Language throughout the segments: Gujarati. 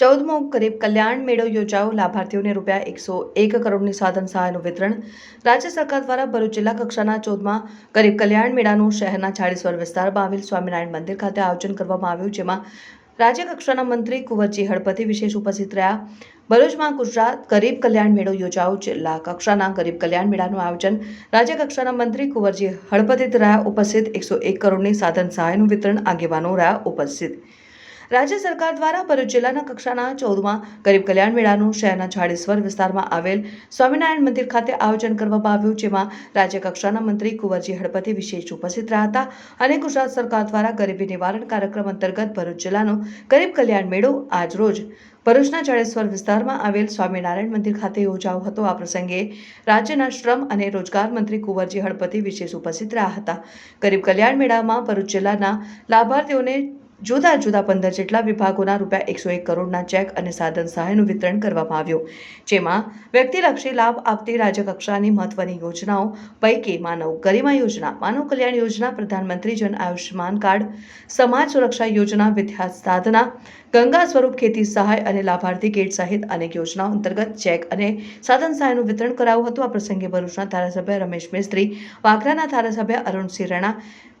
ચૌદમો ગરીબ કલ્યાણ મેળો યોજાયો. લાભાર્થીઓને રૂપિયા એકસો એક કરોડની સાધન સહાયનું વિતરણ રાજ્ય સરકાર દ્વારા ભરૂચ જિલ્લા કક્ષાના ચૌદમાં ગરીબ કલ્યાણ મેળાનું શહેરના ચાળીસવર વિસ્તારમાં આવેલ સ્વામિનારાયણ મંદિર ખાતે આયોજન કરવામાં આવ્યું, જેમાં રાજ્ય કક્ષાના મંત્રી કુંવરજી હળપતિ વિશેષ ઉપસ્થિત રહ્યા. ભરૂચમાં ગુજરાત ગરીબ કલ્યાણ મેળો યોજાયો. જિલ્લા કક્ષાના ગરીબ કલ્યાણ મેળાનું આયોજન રાજ્ય કક્ષાના મંત્રી કુંવરજી હળપતિ રહ્યા. ઉપસ્થિત એકસો એક કરોડની સાધન સહાયનું વિતરણ આગેવાનો રહ્યા ઉપસ્થિત. રાજ્ય સરકાર દ્વારા ભરૂચ જિલ્લાના કક્ષાના ચૌદમાં ગરીબ કલ્યાણ મેળાનું શહેરના જાડેશ્વર વિસ્તારમાં આવેલ સ્વામિનારાયણ મંદિર ખાતે આયોજન કરવામાં આવ્યું, જેમાં રાજ્ય કક્ષાના મંત્રી કુંવરજી હળપતિ વિશેષ ઉપસ્થિત રહ્યા હતા અને ગુજરાત સરકાર દ્વારા ગરીબી નિવારણ કાર્યક્રમ અંતર્ગત ભરૂચ જિલ્લાનો ગરીબ કલ્યાણ મેળો આજરોજ ભરૂચના જાડેશ્વર વિસ્તારમાં આવેલ સ્વામિનારાયણ મંદિર ખાતે યોજાયો હતો. આ પ્રસંગે રાજ્યના શ્રમ અને રોજગાર મંત્રી કુંવરજી હળપતિ વિશેષ ઉપસ્થિત રહ્યા હતા. ગરીબ કલ્યાણ મેળામાં ભરૂચ જિલ્લાના લાભાર્થીઓને જુદા જુદા પંદર જેટલા વિભાગોના રૂપિયા એકસો એક કરોડના ચેક અને સાધન સહાયનું વિતરણ કરવામાં આવ્યું. જેમાં વ્યક્તિલક્ષી લાભ આપતી રાજ્યકક્ષાની મહત્વની યોજનાઓ પૈકી માનવ ગરિમા યોજના, માનવ કલ્યાણ યોજના, પ્રધાનમંત્રી જન આયુષ્યમાન કાર્ડ, સમાજ સુરક્ષા યોજના વિદ્યા સાધના, ગંગા સ્વરૂપ ખેતી સહાય અને લાભાર્થી ગેટ સહિત અનેક યોજનાઓ અંતર્ગત ચેક અને સાધન સહાયનું વિતરણ કરાયું હતું. આ પ્રસંગે ભરૂચના ધારાસભ્ય રમેશ મિસ્ત્રી વાકરાના ધારાસભ્ય અરુણસિંહ રણા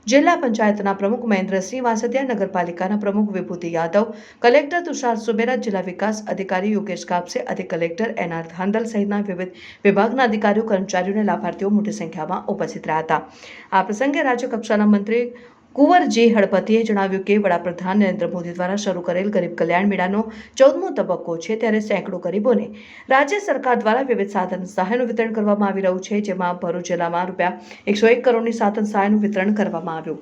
જિલ્લા પંચાયતના પ્રમુખ મહેન્દ્રસિંહ વાસદિયા, નગરપાલિકાના પ્રમુખ વિભૂતિ યાદવ, કલેક્ટર તુષાર સુબેરા, જિલ્લા વિકાસ અધિકારી યોગેશ કાપસે અધિક કલેક્ટર એનઆર ધાંધલ સહિતના વિવિધ વિભાગના અધિકારીઓ કર્મચારીઓને લાભાર્થીઓ મોટી સંખ્યામાં ઉપસ્થિત રહ્યા હતા. આ પ્રસંગે રાજ્ય કક્ષાના મંત્રી કુંવરજી હળપતિએ જણાવ્યું કે વડાપ્રધાન નરેન્દ્ર મોદી દ્વારા શરૂ કરેલ ગરીબ કલ્યાણ મેળાનો ચૌદમો તબક્કો છે ત્યારે સેંકડો ગરીબોને રાજ્ય સરકાર દ્વારા વિવિધ સાધન સહાયનું વિતરણ કરવામાં આવી રહ્યું છે, જેમાં ભરૂચ જિલ્લામાં રૂપિયા એકસો એક કરોડની સાધન સહાયનું વિતરણ કરવામાં આવ્યું.